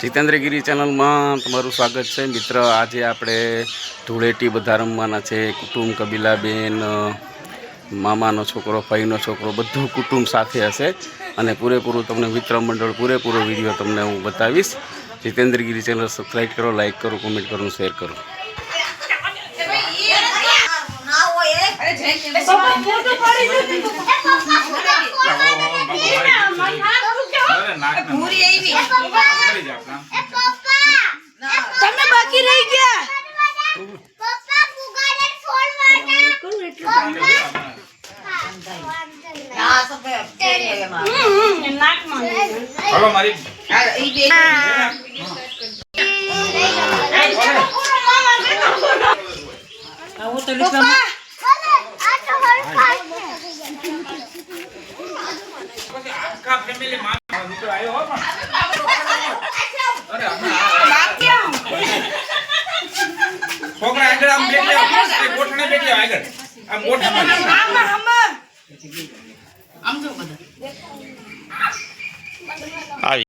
જીતેન્દ્રગીરી ચેનલમાં તમારું સ્વાગત છે. મિત્ર આજે આપણે ધૂળેટી બધા રમવાના છે. કુટુંબ કબીલાબેન મામાનો છોકરો ભાઈનો છોકરો બધું કુટુંબ સાથે હશે. અને પૂરેપૂરું તમને મિત્ર મંડળ પૂરેપૂરો વીડિયો તમને હું બતાવીશ. જીતેન્દ્રગીરી ચેનલ સબસ્ક્રાઈબ કરો લાઈક કરો કોમેન્ટ કરો શેર કરો. તમે બાકી રહી ગયા? હલો મારી આખા ફેમિલી માં દીકરો આવ્યો હો અરે છોકરા આગળ આમ બેઠી એ ગોઠણે બેઠી આગળ આમ ગોઠણમાં આવી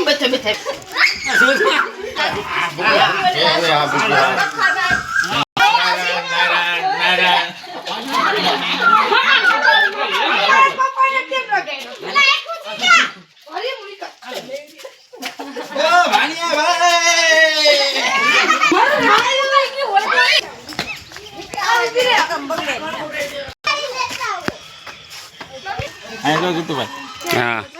આમ બેઠે બેઠે હા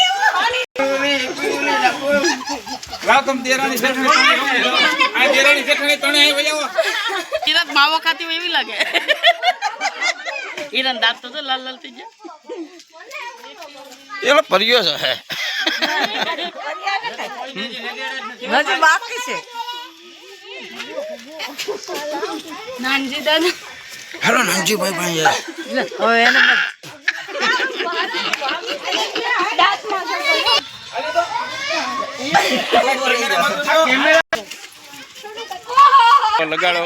જેઠાણી. આ જેઠાણી. માવો ખાતી હોય એવી લાગે. ઈરાન દાંત તો લાલ લાલ થઈ ગયા. એલો પરિયો છે. હે હજી બાકી છે. નાનજી દાદા હેલો નાનજીભાઈ ભાઈ હવે એને લગાડો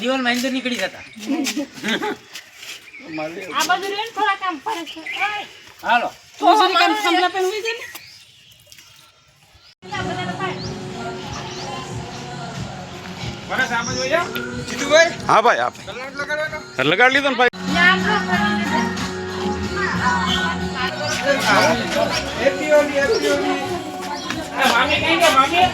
દિવાલમાં અંદર નીકળી જતા હાલો બધું આમ જ વહી આવો. જીતુભાઈ, હા ભાઈ હા કલર લગાડવાનો? ભાઈ લગાડી લીધો ને ભાઈ Happy Holi, Happy Holi. આ મામી કઈ ગયો, મામી?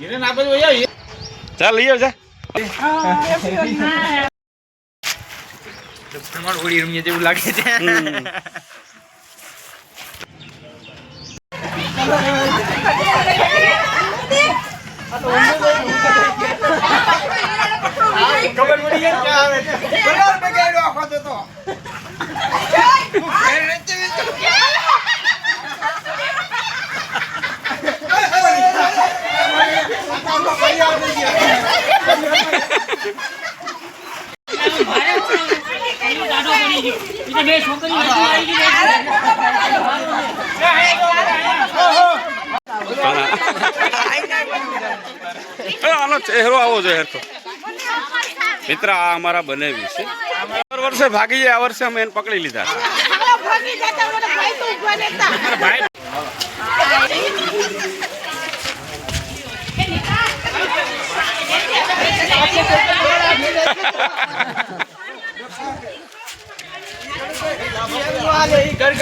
હિરેન આ બાજુ વહી આવો. ચાલ લઈ આવજા તમારું ઓળી રમીએ જેવું લાગે છે. ખબર પડી ગઈ ક્યાં આવે છે. કલર બગાડ્યો આખો તો તો. બે છોકરી આવી ગઈ એ આનો ચહેરો આવો જોઈએ તો. મિત્ર આ અમારા બને છે. દર વર્ષે ભાગી જાય આ વર્ષે અમે એને પકડી લીધા ભાઈ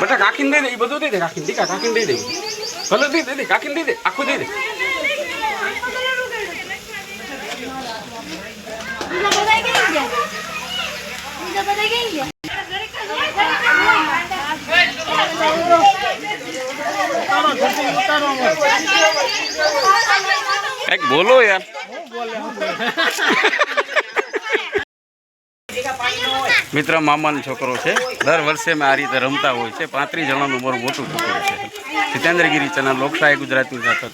બેટા કાકીને દઈ દે એ બધું દઈ દે કાકીને દીકા કાકીને દઈ દે. કલર દઈ દે દે કાકીને દઈ દે આખું દઈ દે. એક બોલો યાર. મિત્ર મામાનો છોકરો છે દર વર્ષે મેં આ રીતે રમતા હોય છે પાંત્રીસ જણાનું મારું મોટું છોકરો છે જીતેન્દ્રગીરી ચેનલ લોકશાહી ગુજરાતી સાથે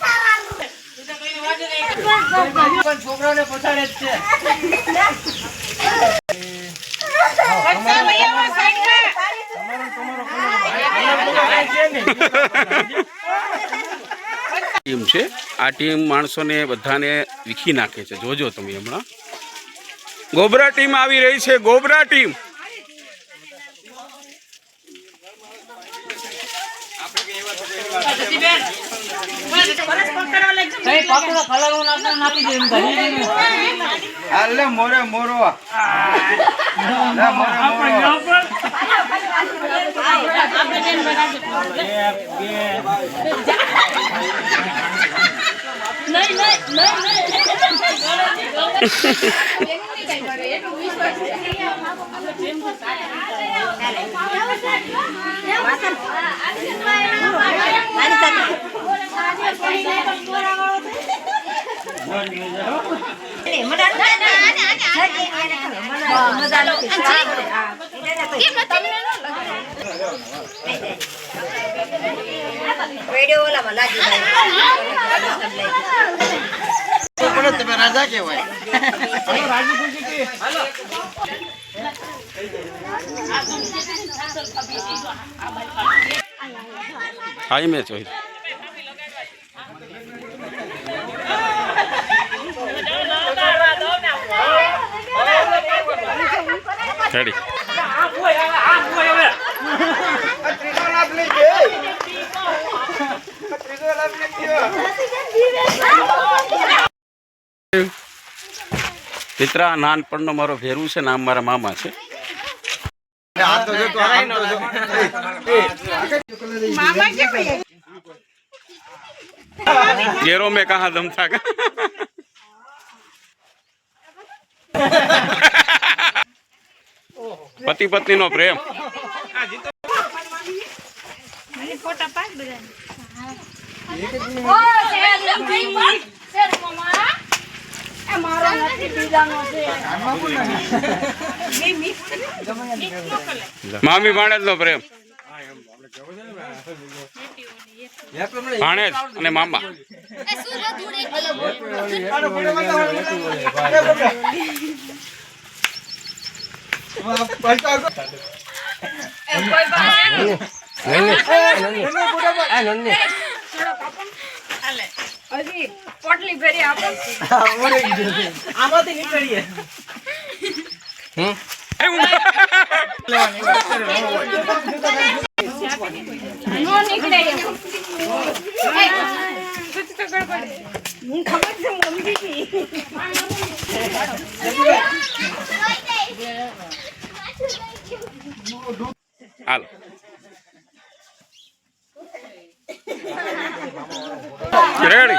છોકરાને પછાડે છે ટીમ છે. આ ટીમ માણસોને બધાને વીખી નાખે છે. જોજો તમે હમણાં. ગોબરા ટીમ આવી રહી છે. ગોબરા ટીમ. હાલે મોરે મોરો લે મોરે મોરો વિડિયો ઓલામાં લાગી તમે રાજા કેવાય હાઈ મેચ રેડી. મિત્ર, નાનપણનો મારો ભેરું છે નામ મારા મામા છે. ઘેરો મેં કહા ધમતા થા પતિ પત્ની નો પ્રેમ. મામી ભાણેજ નો પ્રેમ. ભાણેજ અને મામા. પોટલી ભરી આપો આમાંથી નીકળીએ નો નીકળે એમ. એ, કુછ તો ગડબડ હે. હું ખબર છે મમ્મી ની હાલો. રેડી.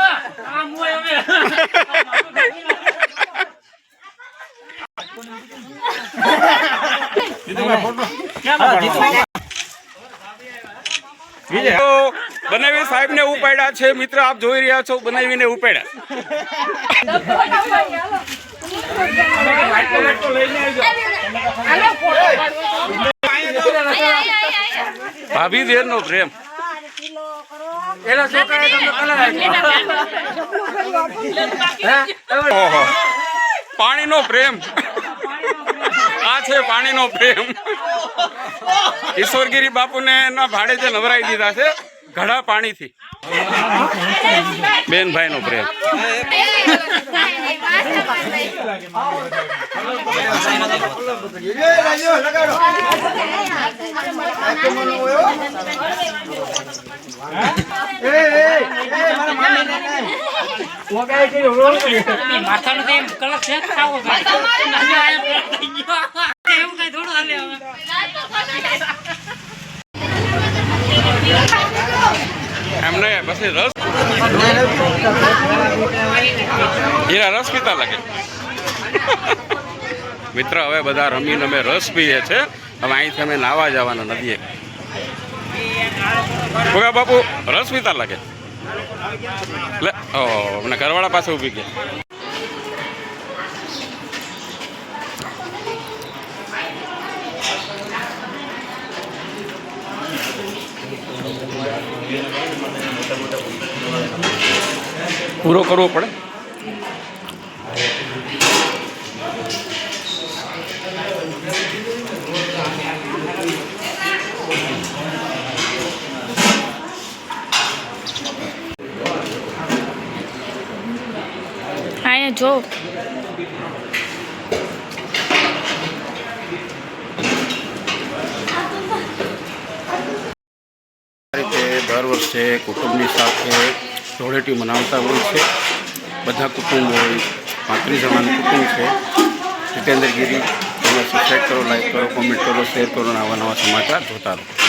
બનાવી સાહેબ ને ઉપાડ્યા છે. મિત્ર આપ જોઈ રહ્યા છો બનાવીને ઉપાડ્યા. ભાભી દેર નો પ્રેમ. પાણી નો પ્રેમ આ છે પાણીનો પ્રેમ. ઈશ્વરગીરી બાપુને એના ભાડે જે નવરાઈ દીધા છે ઘડા પાણીથી. બેન ભાઈનો પ્રેમ. માથાનો તો એમ કલક છે ખાવો. એવું કઈ થોડું હાલે હવે. એમ પછી રસ હીરા રસ પીતા લાગે. મિત્ર, હવે બધા રમીને અમે રસ પીએ છે. હવે અહીંથી અમે નાવા જવાના નદીએ. ભોગા બાપુ, રસ પીતા લાગે? લે, ઓ મને ઘરવાળા પાસે ઊભી ગયા. પૂરો કરવો પડે? અહીંયા જો. આ રીતે દર વર્ષે કુટુંબની સાથે ધૂળેટી મનાવતા હોય છે. બધા કુટુંબ હોય, પાંત્રીસ જણાનું કુટુંબ છે. જીતેન્દ્રગીરી તમે સબસ્ક્રાઈબ કરો લાઈક કરો કોમેન્ટ કરો શેર કરો અને આવા નવા સમાચાર જોતા રહો.